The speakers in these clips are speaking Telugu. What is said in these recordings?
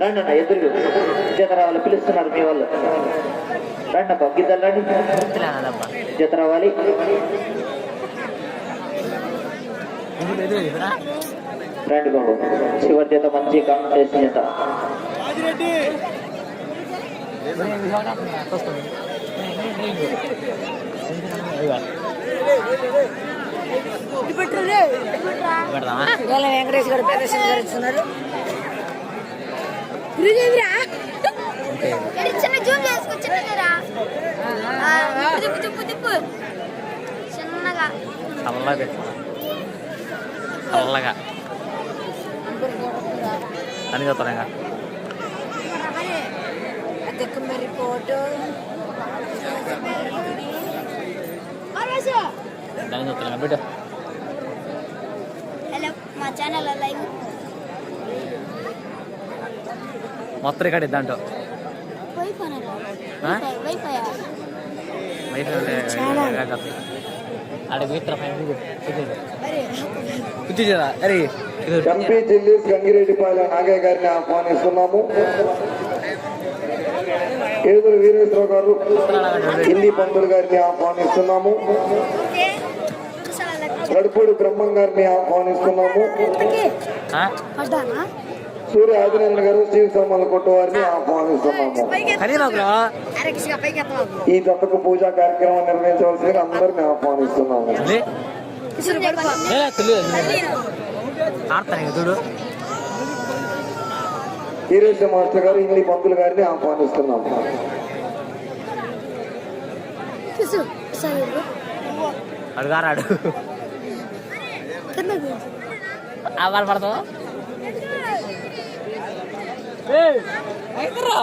రండి అన్న ఎదురు. జత రావాలి పిలుస్తున్నారు మీ వాళ్ళు. రండి అబ్బా గిద్దలు రండి. జత రావాలి రండి బాబు. చివరి జత మంచి కాంపిటీషన్ జత గోల వెంకటేష్ గారు ప్రదర్శన జరుగుతున్నారు తిరిగేదిరా చిన్న జూమ్ చేసుకో చిన్నగా తిప్పు తిప్పు తిప్పు చిన్నగా చల్లగా చల్లగా అని చెప్తాను ఇంకా దిక్కుమ రిపోర్టు దాని చెప్తాను బిడ్డ. హలో మా ఛానల్ లైవ్. మొత్తం ఇక్కడ దాంట్లో ఎంపీ జిల్లీస్ గంగిరెడ్డిపాలెం నాగయ్య గారిని ఆహ్వానిస్తున్నాము. ఏదురు వీరేశ్వర గారు హిందీ పంతులు గారిని ఆహ్వానిస్తున్నాము. గడుపూడి బ్రహ్మం గారిని ఆహ్వానిస్తున్నాము. సూర్య ఆదినారాయణ గారు శ్రీ సమ్మల కొట్టు వారిని ఆహ్వానిస్తున్నాము ఈ దత్తకు పూజా కార్యక్రమం నిర్వహించవలసిందిగా అందరిని ఆహ్వానిస్తున్నాము. వీరేశ్వర మాస్టర్ గారు హిందీ పంతులు గారిని ఆహ్వానిస్తున్నాము అడుగారాడు.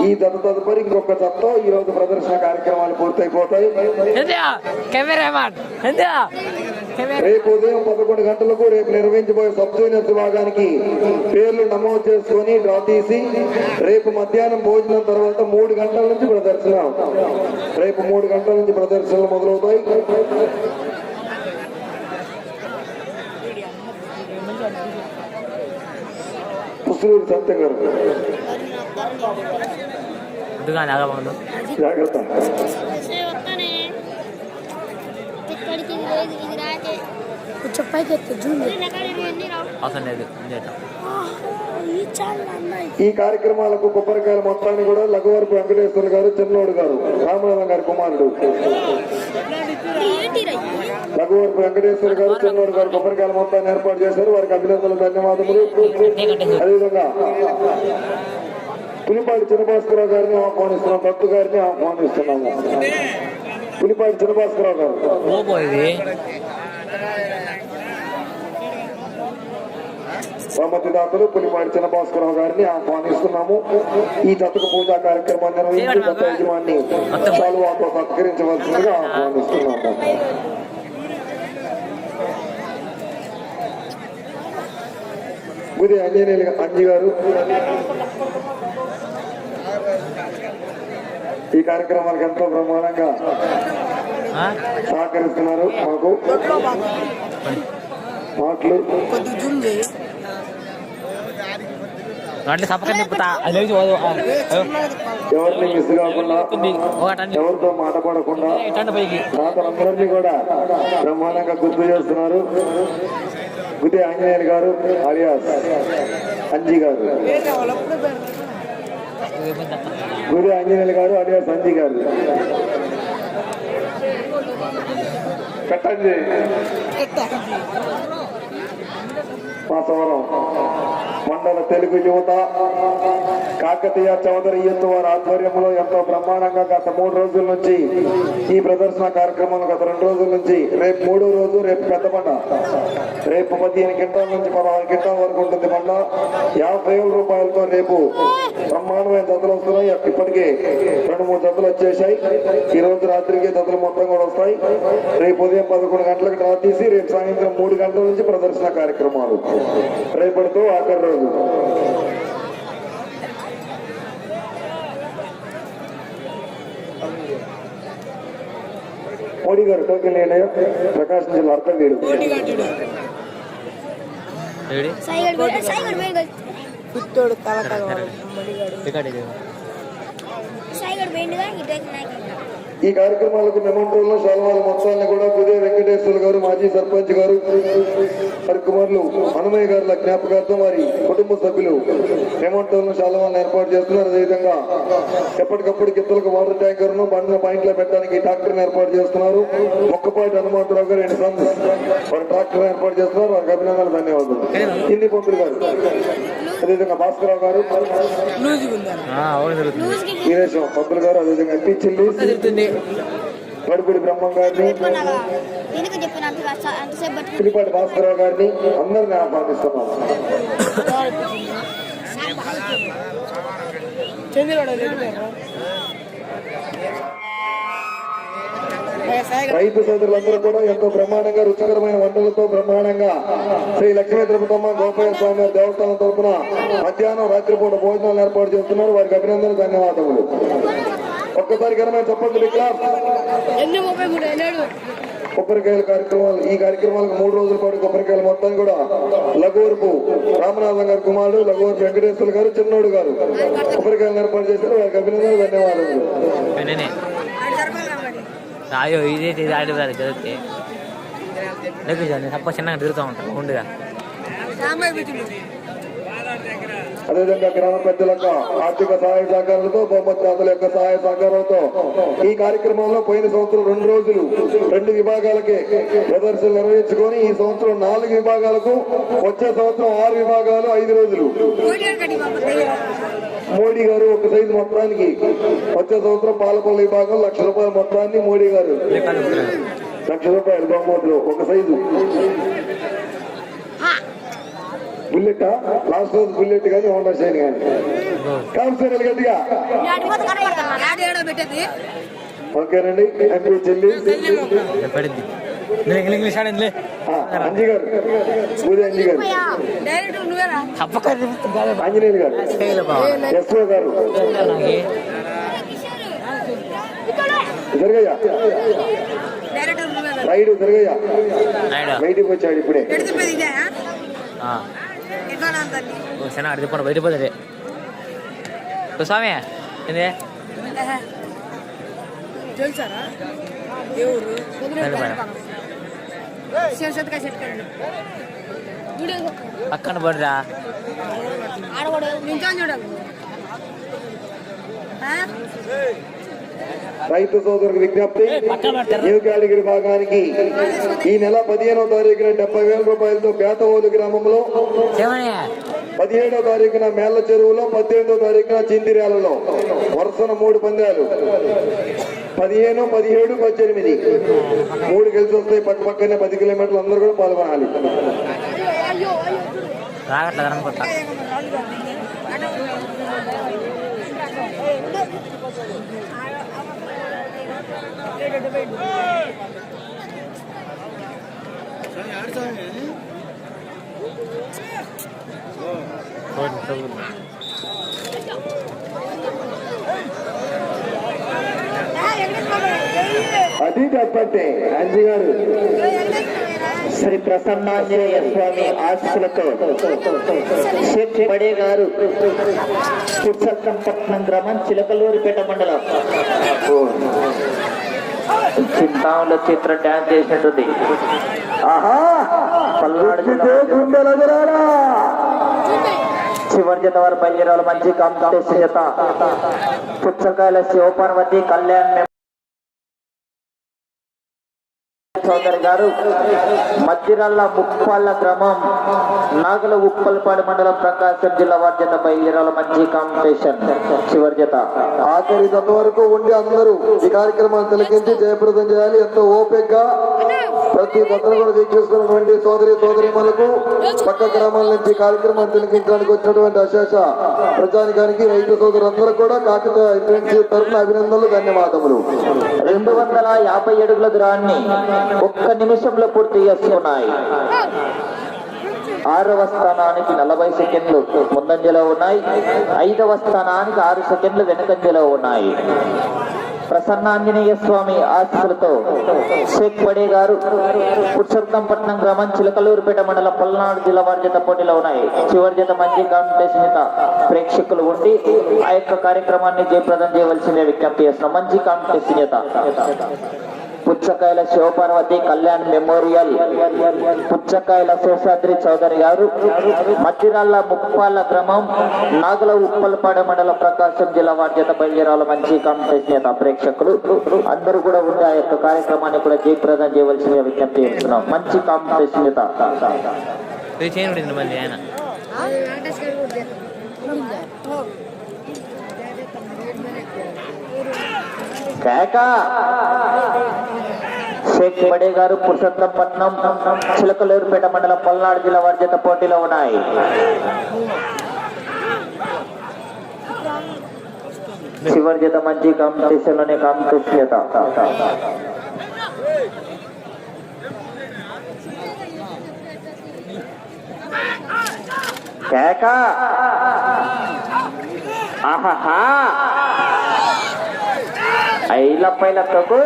ఈ దత్త తదుపరి ఇంకొక దత్తో ఈ రోజు ప్రదర్శన కార్యక్రమాలు పూర్తయిపోతాయి. కెమెరామాన్ రేపు ఉదయం పదకొండు గంటలకు రేపు నిర్వహించబోయే సబ్ జూనియర్ విభాగానికి పేర్లు నమోదు చేసుకొని డ్రా తీసి రేపు మధ్యాహ్నం భోజనం తర్వాత మూడు గంటల నుంచి ప్రదర్శన. రేపు మూడు గంటల నుంచి ప్రదర్శనలు మొదలవుతాయి. సత్యం గారు జాగ్రత్త వస్తానే ఇక్కడికి ఇది లేదు ఇది రాకే కొంచెం పైకి ఎత్తు జూమ్ ఎన్ని రావు అవసరం లేదు చేద్దాం ఈ కార్యక్రమాలకు కొబ్బరికాయల మొత్తాన్ని కూడా లఘువరపు వెంకటేశ్వర గారు చెన్నోడు గారు రామనాథం గారి కుమారుడు. ఏంటి రా లఘువరపు వెంకటేశ్వర గారు చెన్నోడు గారు కొబ్బరికాయల మొత్తాన్ని ఏర్పాటు చేశారు. వారికి అభినందనలు ధన్యవాదములు. అదేవిధంగా పులిపాటి చిన్నభాస్కరరావు గారిని ఆహ్వానిస్తున్నాం దత్తు గారిని ఆహ్వానిస్తున్నాము. పులిపాటి చిన్నభాస్కరరావు గారు. ఓపో ఇది బహుమతి దాతలు పులిపాటి చిన్నభాస్కరరావు గారిని ఆహ్వానిస్తున్నాము. ఈ దత్తకు పూజా కార్యక్రమాన్ని నిర్వహించి దత్త యజమాన్ని శాలువాతో సత్కరించవలసిందిగా ఆహ్వానిస్తున్నాము. గుడి అంజనేయులు అంజి గారు. ఈ కార్యక్రమానికి ఎంతో బ్రహ్మాండంగా ఆ? సహకరిస్తున్నారు మాకు. మాటలు. ఆ. ఎవరిని మిస్ కాకుండా ఎవరితో మాట పడకుండా తాతలందరినీ కూడా బ్రహ్మాండంగా గుర్తు చేస్తున్నారు. గుడి ఆంజనేయులు గారు అలియాస్ అంజి గారు. గుడి ఆంజనేయులు గారు అలియాస్ అంజి గారు. పెట్టండి మాసవరం మండల తెలుగు యువత కాకతీయ చౌదరి యూత్ వారి ఆధ్వర్యంలో ఎంతో బ్రహ్మాండంగా గత మూడు రోజుల నుంచి ఈ ప్రదర్శన కార్యక్రమం గత రెండు రోజుల నుంచి రేపు మూడో రోజు రేపు పెద్ద బండ రేపు పదిహేను గంటల నుంచి పదహారు గంటల వరకు ఉంటుంది బండ యాభై వేల రూపాయలతో రేపు బ్రహ్మాండమైన జతలు వస్తున్నాయి. ఇప్పటికే రెండు మూడు జతలు వచ్చేసాయి ఈ రోజు రాత్రికి జతలు మొత్తం కూడా వస్తాయి. రేపు ఉదయం పదకొండు గంటలకు డ్రా తీసి రేపు సాయంత్రం మూడు గంటల నుంచి ప్రదర్శన కార్యక్రమాలు. రేపటితో ఆఖరి రోజు. మోడీ గారు టోకెన్ లేనయ్య ప్రకాశం జిల్లా అర్థం వీడు ఏడి సాయిగడ్ పోయి సాయిగడ్ పోయి పుత్తోడు కలకల మడిగాడు రికార్డ్ ఈ కార్యక్రమాలకు మెమంటోల్లో శాల్వాల మొత్తాన్ని కూడా ఉదయ వెంకటేశ్వర గారు మాజీ సర్పంచ్ గారు వారి కుమారులు హనుమయ్య గారుల జ్ఞాపకార్థం వారి కుటుంబ సభ్యులు మెమంటోలను శాల్వాలను ఏర్పాటు చేస్తున్నారు. అదేవిధంగా ఎప్పటికప్పుడు గిత్తలకు వాటర్ ట్యాంకర్ను బండ్ల పాయింట్లో పెట్టడానికి ట్రాక్టర్ ఏర్పాటు చేస్తున్నారు. మొక్కపాటి హనుమంతరావు గారు అండ్ సన్స్ వారి ట్రాక్టర్ ఏర్పాటు చేస్తున్నారు. వారికి అభినందనలు ధన్యవాదాలు. హిందీ పంతులు గారు. అదేవిధంగా భాస్కరరావు గారు. వీరేశం పంతులు గారు అదేవిధంగా ఎంపీ చిల్లి. వడిపూడి బ్రహ్మం గారిని పిలిపాటి భాస్కరరావు గారిని అందరిని ఆహ్వానిస్తున్నాం రైతు సోదరులందరూ కూడా ఎంతో బ్రహ్మాండంగా రుచికరమైన వంటలతో బ్రహ్మాండంగా శ్రీ లక్ష్మీ తిరుపతమ్మ గోపాల స్వామి దేవస్థానం తరపున మధ్యాహ్నం రాత్రిపూట భోజనాలు ఏర్పాటు చేస్తున్నారు. వారికి అభినందనలు ధన్యవాదములు. ఒక్కసారి ఘనమైన చెప్పండి కొబ్బరికాయల కార్యక్రమాలు ఈ కార్యక్రమాలకు మూడు రోజుల పాటు కొబ్బరికాయల మొత్తాన్ని కూడా. లఘువరపు రామనాథం గారి కుమారుడు లఘువరపు వెంకటేశ్వర గారు చిన్నోడు గారు. కొబ్బరికాయలు ఏర్పాటు చేశారు. వారికి అభినందనలు చదివితే తప్ప చిన్నగా తిరుగుతూ రామాయ పెట్టిండు అదేవిధంగా గ్రామ పెద్దల యొక్క ఆర్థిక సహాయ సహకారాలతో బహుమతి దాతల యొక్క సహాయ సహకారంతో ఈ కార్యక్రమంలో పోయిన సంవత్సరం రెండు రోజులు రెండు విభాగాలకి ప్రదర్శనలు నిర్వహించుకొని ఈ సంవత్సరం నాలుగు విభాగాలకు వచ్చే సంవత్సరం ఆరు విభాగాలు ఐదు రోజులు మోడీ గారు ఒక సైజు మొత్తానికి వచ్చే సంవత్సరం పాలపల్లి విభాగం లక్ష రూపాయల మొత్తాన్ని మోడీ గారు. లక్ష రూపాయలు బహుమతులు ఒక సైజు బుల్లెట్ లాస్ట్ రోజు బుల్లెట్ కానీ హోండా షైన్ కానీ కాన్సర్ గట్టిగా. ఓకేనండి ఎంపీ చెల్లి. ఇంగ్లీష్ ఆడిందిలే అంజీ గారు. పూజ అంజీ గారు. ఆంజనేయులు గారు. ఎస్ఓ గారు. జరగయ్య? రైడు జరగయ్య? బయటికి వచ్చాడు ఇప్పుడే. ఎడిచిపోయి ఇదే ఆ, ఎట్లా అంతండి ఓ చిన్న అడిగి పోను బయట పోతుంది ఓ స్వామి ఏంది తెలుసారా ఎవరు రండి మేడం. శివశతక చెట్టుకండి పక్కన పడిరా ఆడవాడు నించొని చూడాలి ఆ? రైతు సోదరులకు విజ్ఞప్తి న్యూ కేటగిరీ భాగానికి ఈ నెల పదిహేనవ తారీఖున డెబ్బై వేల రూపాయలతో పేతవోలు గ్రామంలో పదిహేడో తారీఖున మేళ్ళ చెరువులో పద్దెనిమిదో తారీఖున చిందిర్యాలలో వరుసన మూడు పందాలు. పదిహేను పదిహేడు పద్దెనిమిది. మూడు కలిసి వస్తాయి పక్క పక్కనే పది కిలోమీటర్లు అందరూ కూడా పాల్గొనాలి. అది చెప్పండి అంజీ గారు శ్రీ ప్రసన్నాంజనేయ స్వామి ఆశీస్సులతో షేక్ బడే గారు పుట్సల్కంపట్నం గ్రామం చిలకలూరిపేట మండలం. చింతాముల చిత్ర డ్యాన్స్ చేసినట్టుంది. చివరి జత వారు బయలుదేరాలి మంచి కాంపిటీషన్ జత పుచ్చకాయల శివపార్వతి కళ్యాణ్ చౌదరి గారు. మధ్యరాళ్ళ ముప్పాళ్ళ గ్రామం నాగల ఉప్పల్పాడు మండలం ప్రకాశం జిల్లా వారి జత బయలుదేరాల మంచి కాంపిటీషన్ చివరి జత. ఆఖరి దత్త వరకు ఉండి అందరూ ఈ కార్యక్రమాన్ని తిలకించి జయప్రదం చేయాలి. ఎంతో ఓపిక గా ప్రతి దత్తను కూడా వీక్షిస్తున్నటువంటి సోదరి సోదరిమలకు పక్క గ్రామాల నుంచి కార్యక్రమాన్ని తిలకించడానికి వచ్చినటువంటి అశేష ప్రజానికానికి రైతు సోదరులందరూ కూడా కాకత తరఫున అభినందనలు ధన్యవాదములు. రెండు వందల యాభై అడుగుల దూరాన్ని ఒక్క నిమిషంలో పూర్తి చేస్తున్నాయి. ఆరవ స్థానానికి నలభై సెకండ్లు ముందంజలో ఉన్నాయి. ఐదవ స్థానానికి ఆరు సెకండ్లు వెనుకంజలో ఉన్నాయి. ప్రసన్నాంజనేయ స్వామి ఆశీస్సులతో షేక్ పడే గారు పురుషోత్తంపట్నం గ్రామం చిలకలూరుపేట మండలం పల్నాడు జిల్లా వారి జత పోటీలో ఉన్నాయి. చివరి జత మంచి కాంపిటీషన్ జత ప్రేక్షకులు ఉండి ఆ యొక్క కార్యక్రమాన్ని జయప్రదం చేయవలసిందే విజ్ఞప్తి చేస్తున్నాం. మంచి కాంపిటీషన్ జత పుచ్చకాయల శివపార్వతి కళ్యాణ్ మెమోరియల్. పుచ్చకాయల శేషాద్రి చౌదరి గారు. మధ్యరాళ్ళ ముప్పాల గ్రామం నాగుల ఉప్పలపాడ మండలం ప్రకాశం జిల్లా చేత బయలుదేరాల మంచి చేత ప్రేక్షకులు. అందరూ కూడా ఉండే ఆ యొక్క కార్యక్రమాన్ని కూడా జయప్రదం చేయవలసిందిగా విజ్ఞప్తి చేస్తున్నాం. మంచి చేస్తారు. కేక! షేక్ బడే గారు పురుషోత్తంపట్నం చిలకలూరుపేట మండలం పల్నాడు జిల్లా వారి చేత పోటీలో ఉన్నాయి. చివరి జత మంచి కాంపిటీషన్లోనే కాంపిటీషన్ చేత కేక! ఆహాహా! ఐల పైల తగు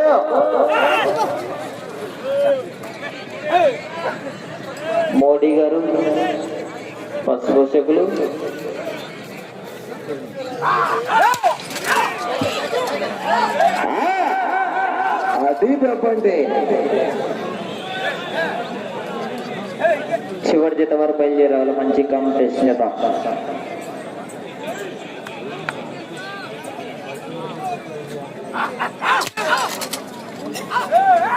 మోడీ గారు పశుపోషకులు అది చెప్పండి చివరి జత వరకు బయలుదేరాలి. మంచి కాంపిటీషన్ జత. అరే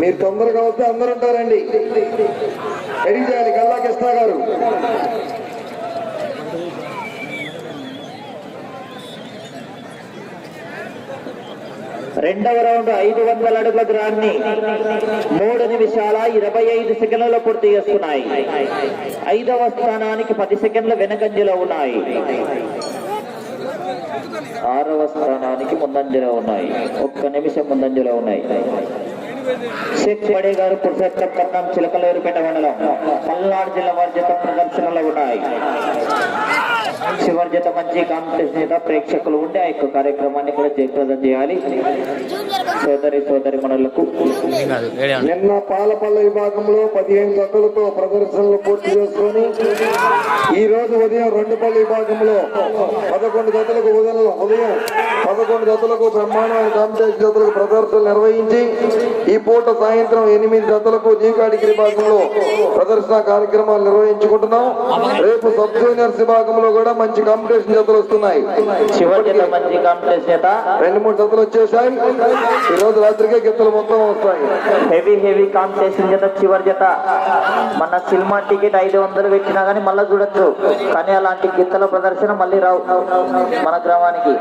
మీరు తొందరగా వస్తే అందరూ ఉంటారండి. రెడీ చేయాలి. గల్లా కృష్ణ గారు. రెండవ రౌండ్ ఐదు వందల అడుగుల గ్రాన్ని మూడు నిమిషాల ఇరవై ఐదు సెకండ్లలో పూర్తి చేస్తున్నాయి ఐదవ స్థానానికి పది సెకండ్ల వెనకంజలో ఉన్నాయి. ఆరవ స్థానానికి ముందంజలో ఉన్నాయి. ఒక్క నిమిషం ముందంజలో ఉన్నాయి. షేక్ పడే గారు పురుషోత్తపట్నం చిలకలూరుపేట మండలం. పల్నాడు జిల్లా వారి జత ప్రదర్శనలో ఉన్నాయి. చివరి జత మంచి కాంపిటీషన్ చేత ప్రేక్షకులు ఉండి ఆ యొక్క కార్యక్రమాన్ని కూడా జయప్రదం చేయాలి. సోదరి సోదరి మనులకు. నిన్న పాలపల్ల విభాగంలో పదిహేను జతలతో ప్రదర్శనలు పూర్తి చేసుకొని ఈ రోజు ఉదయం రెండు పల్లె విభాగంలో పదకొండు జతలకు ఉదయం ఉదయం పదకొండు జతలకు బ్రహ్మాండమైన కాంపిటీషన్ జతలకు ప్రదర్శనలు నిర్వహించి ఈ పూట సాయంత్రం ఎనిమిది జతలకు జీకాడికి విభాగంలో ప్రదర్శన కార్యక్రమాలు నిర్వహించుకుంటున్నాం. రేపు సబ్ జూనియర్స్ విభాగంలో కూడా మంచి కాంపిటీషన్ జతలు వస్తున్నాయి. మంచి కాంపిటీషన్ రెండు మూడు జతలు వచ్చేసాయి. ఈ రోజు రాత్రికే గిత్తలు మొత్తం వస్తాయి. హెవీ హెవీ కాంపిటీషన్ జత చివరి జత. మన సినిమా టికెట్ ఐదు వందలు పెట్టినా కానీ మళ్ళీ చూడొచ్చు కానీ అలాంటి గిత్తల ప్రదర్శన మళ్ళీ రావు మన గ్రామానికి.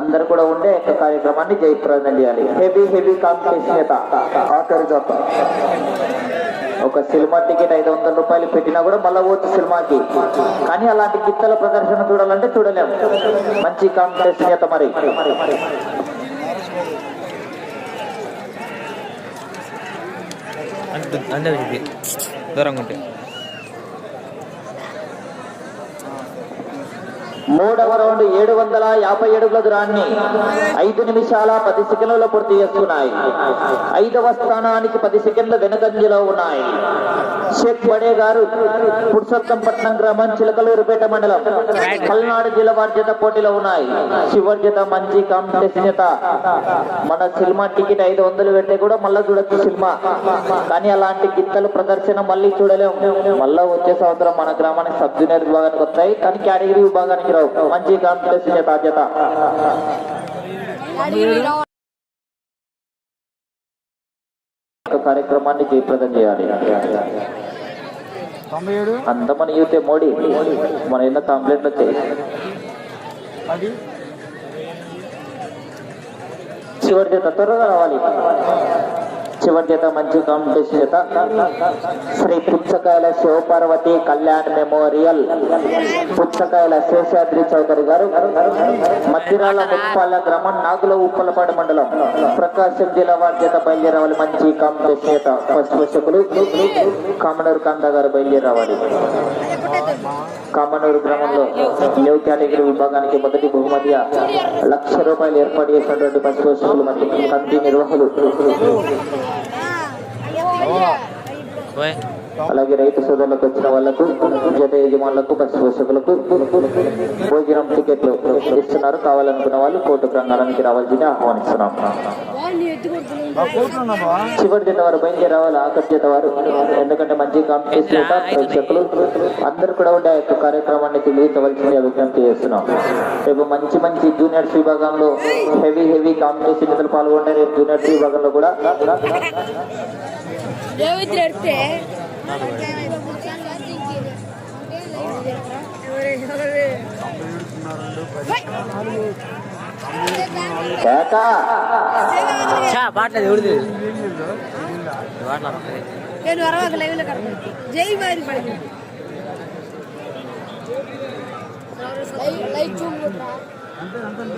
అందరు కూడా ఉండే యొక్క కార్యక్రమాన్ని జయప్రదం చేయాలి. హెవీ హెవీ కాంపిటీషన్ చేత ఆఖరి జత. ఒక సినిమా టికెట్ ఐదు వందల రూపాయలు పెట్టినా కూడా మళ్ళా పోవచ్చు సినిమాకి. కానీ అలాంటి గిత్తల ప్రదర్శన చూడాలంటే చూడలేము. మంచి కాంపిటీషన్ చేత మరి. దూరంగా ఉంటాయి మూడవ రౌండ్ ఏడు వందల యాభై అడుగుల దూరాన్ని ఐదు నిమిషాల పది సెకండ్లలో పూర్తి చేస్తున్నాయి. ఐదవ స్థానానికి పది సెకండ్ల వెనుకంజలో ఉన్నాయి. షేక్ బడే గారు పురుషోత్తంపట్నం గ్రామం చిలకలూరుపేట మండలం పల్నాడు జిల్లా వార్జత పోటీలో ఉన్నాయి. చివరి జత మంచి కాంపిటీషన్ జత మన సినిమా టికెట్ ఐదు వందలు పెట్టే కూడా మళ్ళా చూడొచ్చు సినిమా. కానీ అలాంటి గిత్తలు ప్రదర్శన మళ్ళీ చూడలేము. మళ్ళా వచ్చే సంవత్సరం మన గ్రామానికి సబ్ జూనియర్ విభాగానికి వస్తాయి. కానీ కేటగిరీ విభాగానికి మంచి కాంపిటీషన్ ఒక కార్యక్రమాన్ని జయప్రదం చేయాలి అంత మన యూతే మోడీ మన ఎన్నో కంప్లైంట్లు వచ్చాయి చివరి త్వరగా రావాలి చివరి చేత మంచి కాంపిటీషన్ చేత శ్రీ పుచ్చకాయల శివపార్వతి కళ్యాణ్ మెమోరియల్ పుచ్చకాయల శేషాద్రి చౌదరి గారు మధ్యరాల ముప్పాల గ్రామం నాగుల ఉప్పలపాడు మండలం ప్రకాశం జిల్లా వారి చేత బయలుదేరవాలి మంచి కాంపిటీషన్ చేత. ఫస్ట్ కామనూరు కంద గారు బయలుదేరవాలి కామనూరు గ్రామంలో న్యూ కేటగిరీ విభాగానికి మొదటి బహుమతిగా లక్ష రూపాయలు ఏర్పాటు చేసినటువంటి ఫస్ట్ పోషకులు మరియు కమిటీ నిర్వాహకులు. అలాగే రైతు సోదరులకు వచ్చిన వాళ్ళకు జత యజమానులకు బస్సు భోజనం టికెట్లు ఇస్తున్నారు. కావాలనుకున్న వాళ్ళు కోర్టు ప్రాంగణానికి రావాల్సింది ఆహ్వానిస్తున్నాం. చివరి జత వారు బయలుదేరి రావాలి. ఆఖరి జత వారు ఎందుకంటే మంచి కాంపిటీషన్ ప్రేక్షకులు అందరు కూడా ఉండే ఆ యొక్క కార్యక్రమాన్ని తెలియచవలసిందిగా విజ్ఞప్తి చేస్తున్నాం. రేపు మంచి మంచి జూనియర్స్ విభాగంలో హెవీ హెవీ కాంపిటీషన్ ఇతరులు పాల్గొంటే రేపు జూనియర్స్ విభాగంలో కూడా దేవిత్రి ఎడితే కేక చా బాట్లేదు ఎవరిది బాట్ల నేను వరవాక లైవ్లో కడతాను జై మారి పడింది లైవ్ జూమ్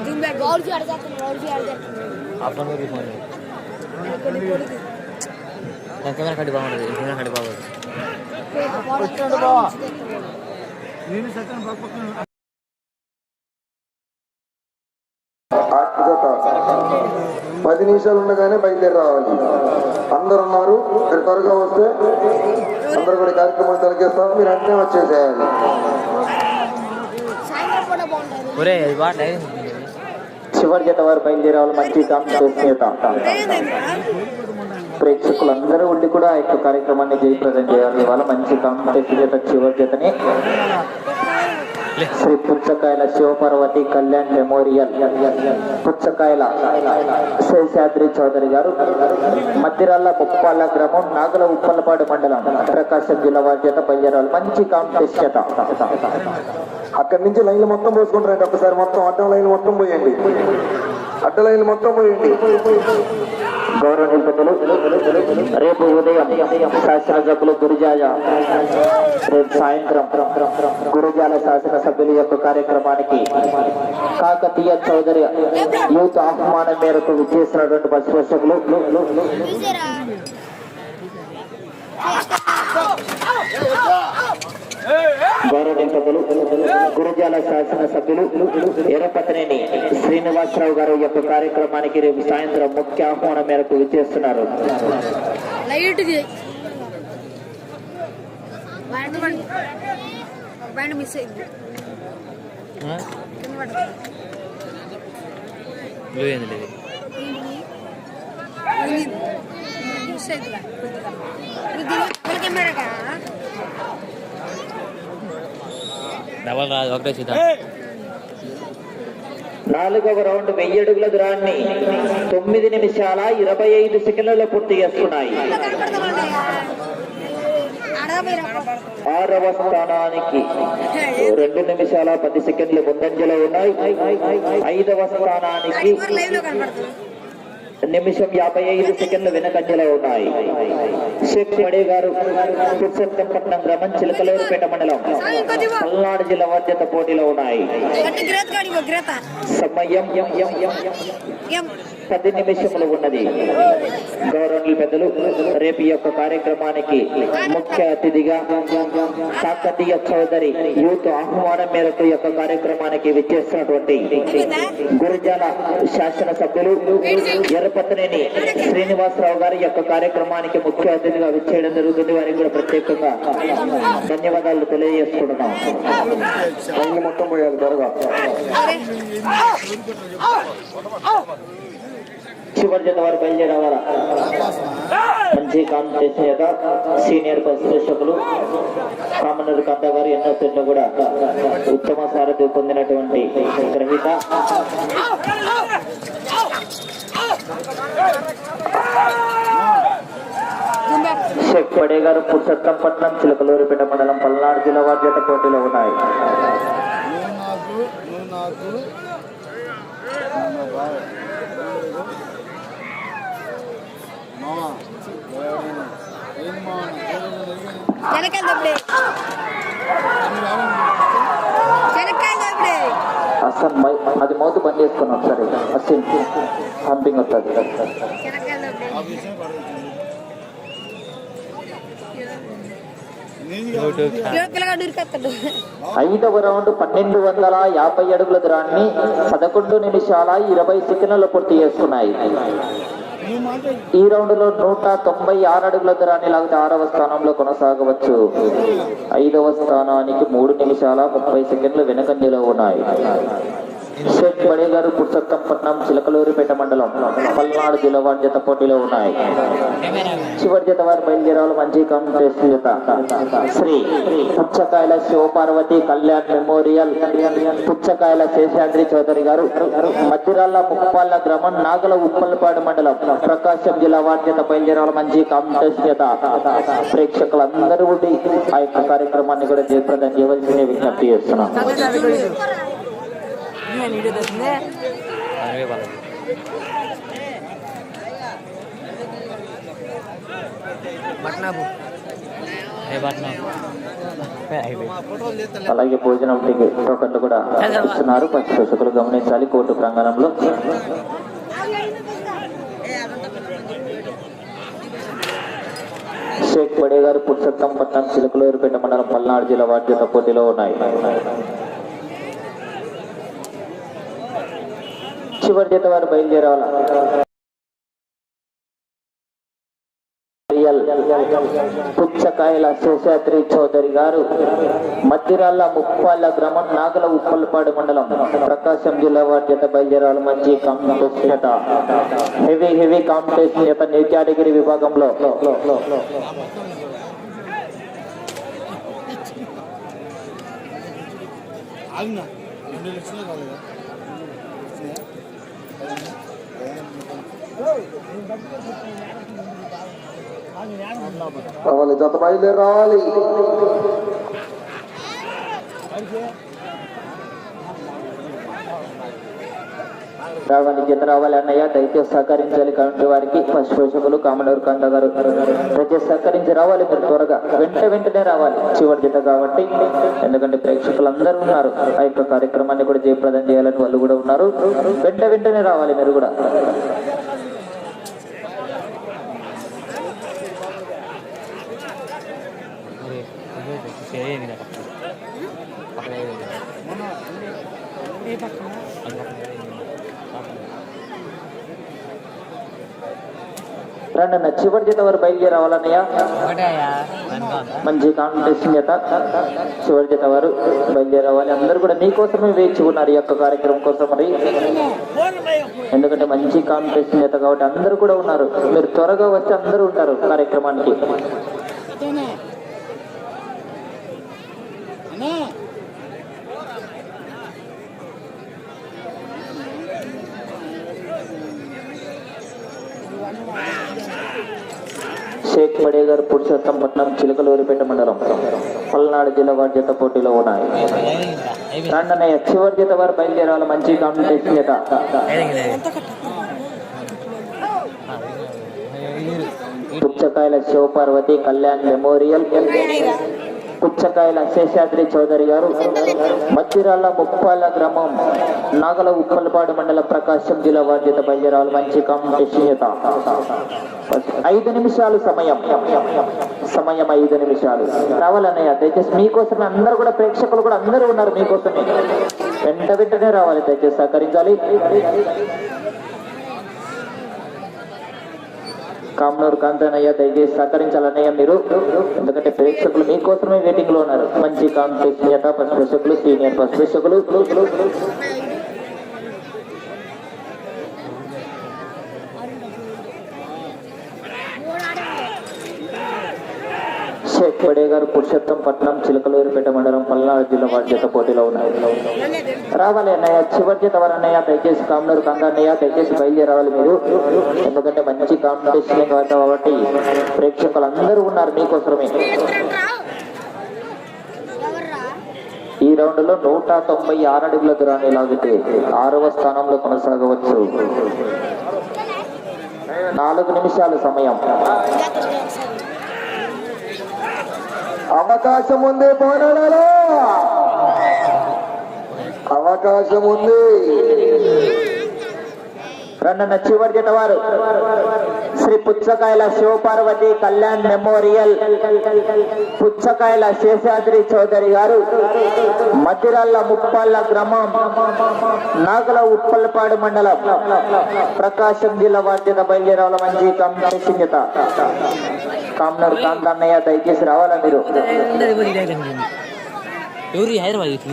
జూమ్ బ్యాక్ గౌడ్ ఆడతాను గౌడ్ ఆడతాను అప్పుడు కెమెరా కట్టి బాగుంటుంది కెమెరా కట్టి బాగుంటుంది. పది నిమిషాలు ఉండగానే బయలుదేరి రావాలి. అందరు ఉన్నారు మీరు త్వరగా వస్తే అందరు కూడా కార్యక్రమం తొలగిస్తాం మీరు వెంటనే వచ్చేసేయాలి. ఒరే చివరి జత వారు బయలుదేరి రావాలి మంచి చేత ప్రేక్షకులందరూ ఉండి కూడా ఆ యొక్క కార్యక్రమాన్ని జయప్రదం చేయాలి. ఇవాళ మంచి కాంపిటీషన్ చేత చివరి చేతని శ్రీ పుచ్చకాయల శివపార్వతి కళ్యాణ్ మెమోరియల్ పుచ్చకాయల శేషాద్రి చౌదరి గారు మధ్యరాల ముప్పాల గ్రామం నాగల ఉప్పలపాడు మండలం ప్రకాశం జిల్లా వారి చేత బయలుదేరాలి మంచి కాంపిటీషన్ చేత. అక్కడి నుంచి లైన్లు మొత్తం పోసుకుంటారండి ఒకసారి మొత్తం అడ్డం లైన్ మొత్తం పోయండి. అడ్డ లైన్లు మొత్తం పోయండి. గౌరవనీయుల రేపు ఉదయం శాసనసభ్యులు గురిజాల రేపు సాయంత్రం గురుజాల శాసనసభ్యుల యొక్క కార్యక్రమానికి కాకతీయ చౌదరి యూత్ ఆహ్వానం మేరకు విచ్చేసినటువంటి బస్సు పెద్దలు గురజాల శాసనసభ్యులు ఎర్రపతనేని శ్రీనివాసరావు గారు యొక్క కార్యక్రమానికి రేపు సాయంత్రం ముఖ్య ఆహ్వానం మేరకు విచ్చేస్తున్నారు. Light band band miss double రాదు ఒకటే చూద్దాం నాలుగవ రౌండ్ వెయ్యి అడుగుల దూరాన్ని తొమ్మిది నిమిషాల ఇరవై ఐదు సెకండ్లలో పూర్తి చేస్తున్నాయి. ఆరవ స్థానానికి రెండు నిమిషాల పది సెకండ్లు ముందంజలో ఉన్నాయి. ఐదవ స్థానానికి నిమిషం యాభై ఐదు సెకండ్లు వెనకంజలో ఉన్నాయి. షేక్ పడే గారు పురుషోత్తంపట్నం గ్రామం చిలకలూరుపేట మండలం పల్నాడు జిల్లా బాధ్యత పోటీలో ఉన్నాయి. సమయం పది నిమిషములు ఉన్నది. గౌరవనీయులు పెద్దలు రేపు ఈ యొక్క కార్యక్రమానికి ముఖ్య అతిథిగా కాకతీయ చౌదరి యూత్ ఆహ్వానం మేరకు యొక్క కార్యక్రమానికి విచ్చేస్తున్నటువంటి గురజాల శాసనసభ్యులు ఎర్రపతనేని శ్రీనివాసరావు గారి యొక్క కార్యక్రమానికి ముఖ్య అతిథిగా విచ్చేయడం జరుగుతుంది. వారికి కూడా ప్రత్యేకంగా ధన్యవాదాలు తెలియజేసుకుంటున్నాం. మొత్తం పోయాలి త్వరగా. చివరి జత వారు బయలుదేరవాలా? మంచి కాంపిటీషన్ చేత సీనియర్ పరిశోధకులు కామనూరు కంద గారు ఎన్నో తిన్న కూడా ఉత్తమ సారథి పొందినటువంటి గ్రహీత. షేక్ పడే గారు పురుషోత్తంపట్నం చిలకలూరిపేట మండలం పల్నాడు జిల్లా వారి పోటీలో ఉన్నాయి. వెనకాల అసలు అది మౌత్ బంద్ చేసుకుని ఒకసారి అసలు పంపింగ్ వస్తుంది. ఐదవ రౌండ్ పన్నెండు వందల యాభై అడుగుల దూరాన్ని పదకొండు నిమిషాల ఇరవై సెకండ్లు పూర్తి చేసుకున్నాయి. ఈ రౌండ్లో నూట తొంభై ఆరు అడుగుల దూరాన్ని లాగితే ఆరవ స్థానంలో కొనసాగవచ్చు. ఐదవ స్థానానికి మూడు నిమిషాల ముప్పై సెకండ్లు వెనకంజలో ఉన్నాయి. షేక్ బడే గారు పురుషోత్తంపట్నం చిలకలూరిపేట మండలం. పల్నాడు జిల్లా వారి జత పోటీలో ఉన్నాయి. చివరి జత వారు బయలుదేరాలు మంచి కాంపిటేషన్ జత. శ్రీ పుచ్చకాయల శివపార్వతి కళ్యాణ్ మెమోరియల్ పుచ్చకాయల శేషాద్రి చౌదరి గారు. మధ్యరాళ్ళ ముప్పాళ్ళ గ్రామం నాగల ఉప్పలపాడు మండలం ప్రకాశం జిల్లా వారి జత బయలుదేరాలు మంచి కాంపిటేషన్ జత. ప్రేక్షకులందరూ ఉండి ఆ యొక్క కార్యక్రమాన్ని కూడా జయప్రదం చేయవలసిన విజ్ఞప్తి చేస్తున్నాం. అరవై బాగా పట్నాపు పట్నాపు అలాగే భోజనం టోకన్లు కూడా ఇస్తున్నారు పక్షులు గమనించాలి. కోర్టు ప్రాంగణంలో. షేక్ పడే గారు పురుషోత్తం పట్నం చిలకలూరుపేట మండలం పల్నాడు జిల్లా వార్డు పోటీలో ఉన్నాయి. చివరి జత వారు బయలుదేరాల పుచ్చకాయల శేషాద్రి చౌదరి గారు మద్దిరాల ముప్పాళ్ళ గ్రామం నాగల ఉప్పలపాడు మండలం ప్రకాశం జిల్లా వారి జత బయలుదేరాల మంచి కాంపిటేషన్ చేత హెవీ హెవీ కాంపిటేషన్ జత న్యూ కేటగిరీ విభాగంలో. రావాలి రెండు లక్షలు కాలేదా? రావాలి జత రావాలి. అన్నయ్య? దయచేసి సహకరించాలి. కమిటీ వారికి ఫస్ట్ పోషకులు కామనూరు కంద గారు దయచేసి సహకరించి రావాలి మీరు త్వరగా. వెంట వెంటనే రావాలి. చివరి జత కాబట్టి. ఎందుకంటే ప్రేక్షకులు అందరూ ఉన్నారు. ఆ యొక్క కార్యక్రమాన్ని కూడా జయప్రదం చేయాలని వాళ్ళు కూడా ఉన్నారు. వెంట వెంటనే రావాలి మీరు కూడా. పక్కన. రండి అన్న చివరి జత వారు బయలుదేరి రావాలన్నయ్య ఒకటే వెనక మంచి కాంపిటీషన్ జత చివరి జత వారు బయలుదేరి రావాలి అందరూ కూడా మీకోసమే వేచి ఉన్నారు ఈ యొక్క కార్యక్రమం కోసం మరి. ఎందుకంటే మంచి కాంపిటీషన్ జత కాబట్టి అందరూ కూడా ఉన్నారు. మీరు త్వరగా వస్తే అందరూ ఉంటారు కార్యక్రమానికి షేక్ బడే గారు పురుషోత్తంపట్నం చిలకలూరిపేట మండలం. పల్నాడు జిల్లా వారి జత పోటీలో ఉన్నాయి. రండన్నయ్య చివరి జత వారు బయలుదేరాలి మంచి కాంపిటీషన్ జత పుచ్చకాయల శివపార్వతి కళ్యాణ్ మెమోరియల్. పుచ్చకాయల శేషాద్రి చౌదరి గారు మధ్యరాల ముప్పాల గ్రామం నాగల ఉప్పలపాడు మండలం ప్రకాశం జిల్లా బాధ్యత బయ్యరాలు మంచి కాంపిటీషన్ ఐదు నిమిషాలు సమయం. సమయం ఐదు నిమిషాలు. రావాలన్నయ్య దయచేసి మీకోసమే అందరూ కూడా ప్రేక్షకులు కూడా అందరూ ఉన్నారు మీకోసమే. వెంట వెంటనే రావాలి దయచేసి సహకరించాలి. కామనూరు కాంతనయ్య దయచేసి సహకరించాలన్నయ్య మీరు. ఎందుకంటే ప్రేక్షకులు మీకోసమే వెయిటింగ్లో ఉన్నారు. మంచి కాంపిటీషన్ జత ప్రేక్షకులు సీనియర్ ప్రేక్షకులు. షేక్ గారు పురుషోత్తం పట్నం చిలకలూరుపేట మండలం పల్నాడు జిల్లా వారి పోటీలో ఉన్నాయి. రావాలి అన్నయ్య చివరి జత వారు అన్నయ్య దయచేసి కామనూరు కందన్నయ్య దయచేసి బయలుదేరాలి మీరు. ఎందుకంటే మంచి కాంపిటీషన్ కాబట్టి ప్రేక్షకులు అందరూ ఉన్నారు మీకోసమే. ఈ రౌండ్లో నూట తొంభై ఆరు అడుగుల దూరాన్ని లాగితే ఆరవ స్థానంలో కొనసాగవచ్చు. నాలుగు నిమిషాలు సమయం. అవకాశం ఉంది పోరాడాలో అవకాశం ఉంది రెండన్న చివరి జట వారు. శ్రీ పుచ్చకాయల శివపార్వతి కళ్యాణ్ మెమోరియల్ పుచ్చకాయల శేషాద్రి చౌదరి గారు. మధ్యరాళ్ళ ముప్పాళ్ళ గ్రామం నాగల ఉప్పల్పాడు మండలం ప్రకాశం జిల్లా బాధ్యత బయలుదేరాల మంచి కాంపిటీషన్ కామ్నూరు కాంతన్నయ్య దయచేసి రావాలా మీరు? ఎవరు హైదరాబాద్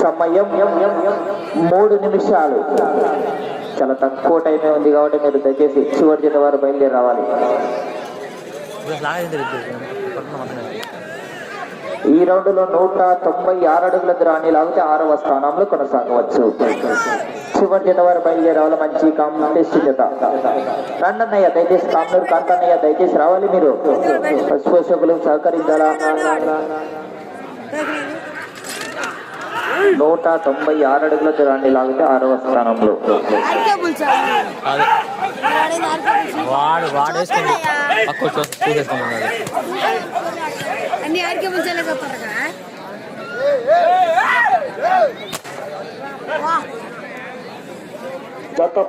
సమయం మూడు నిమిషాలు. చాలా తక్కువ టైమే ఉంది కాబట్టి మీరు దయచేసి చివరి జత వారు బయలుదేరి రావాలి. ఈ రౌండ్లో నూట తొంభై ఆరు అడుగుల ద్రాణి లాగితే ఆరవ స్థానంలో కొనసాగవచ్చు. చివరి జత వారు బయలుదేరి మంచి కాంపిటీషన్ జత. రండన్నయ్య దయచేసి కామ్నూరు కాంతన్నయ్య దయచేసి రావాలి మీరు. పశుపోషకులు సహకరించాలా? నూట తొంభై ఆరు అడుగుల దూరాన్ని లాగితే ఆరవ స్థానంలో. వాడు వాడు వేసుకుంది. చూసేసుకున్నాడు అన్ని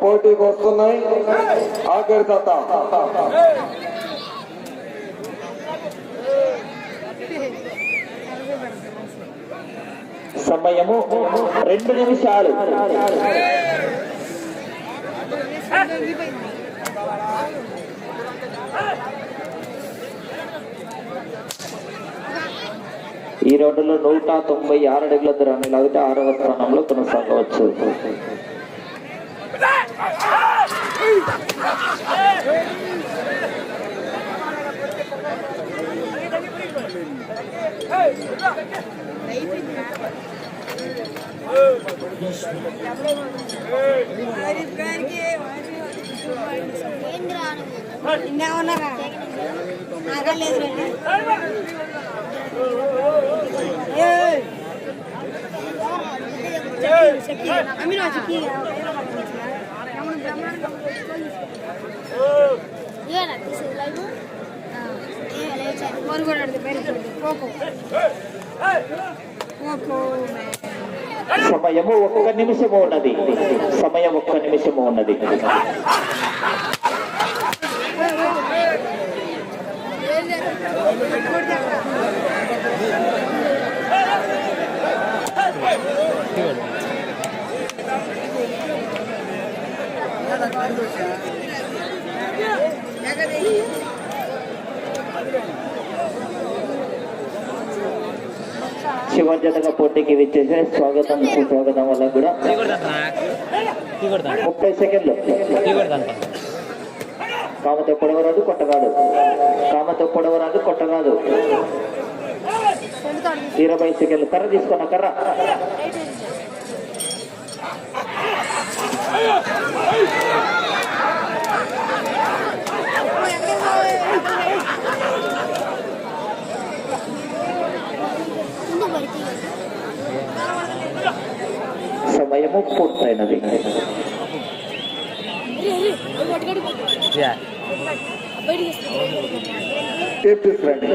పోటీకి వస్తున్నాయి. ఆఖరి జత. సమయము రెండు నిమిషాలు ఈ రోడ్డులో నూట తొంభై ఆరు అడుగుల దూరాన్ని లాగితే ఆరవ స్థానంలో కొనసాగవచ్చు Hey! రాను నిన్నేమన్నారా నాగా తీసేది లైవ్ ఏ పోకో. సమయము ఒక్క నిమిషము ఉన్నది. సమయం ఒక్క నిమిషము ఉన్నది. శివ పోటీకి విచ్చేసే స్వాగతం సుస్వాగతం వల్ల కూడా ముప్పై సెకండ్లు. కామతో పొడవరాదు కొట్టరాదు. కామతో పొడవరాదు కొట్టరాదు. ఇరవై సెకండ్లు. కర్ర తీసుకున్న కర్ర ముందు పడితే సమయము పూర్తయినది యా బయటికి తీసుకురండి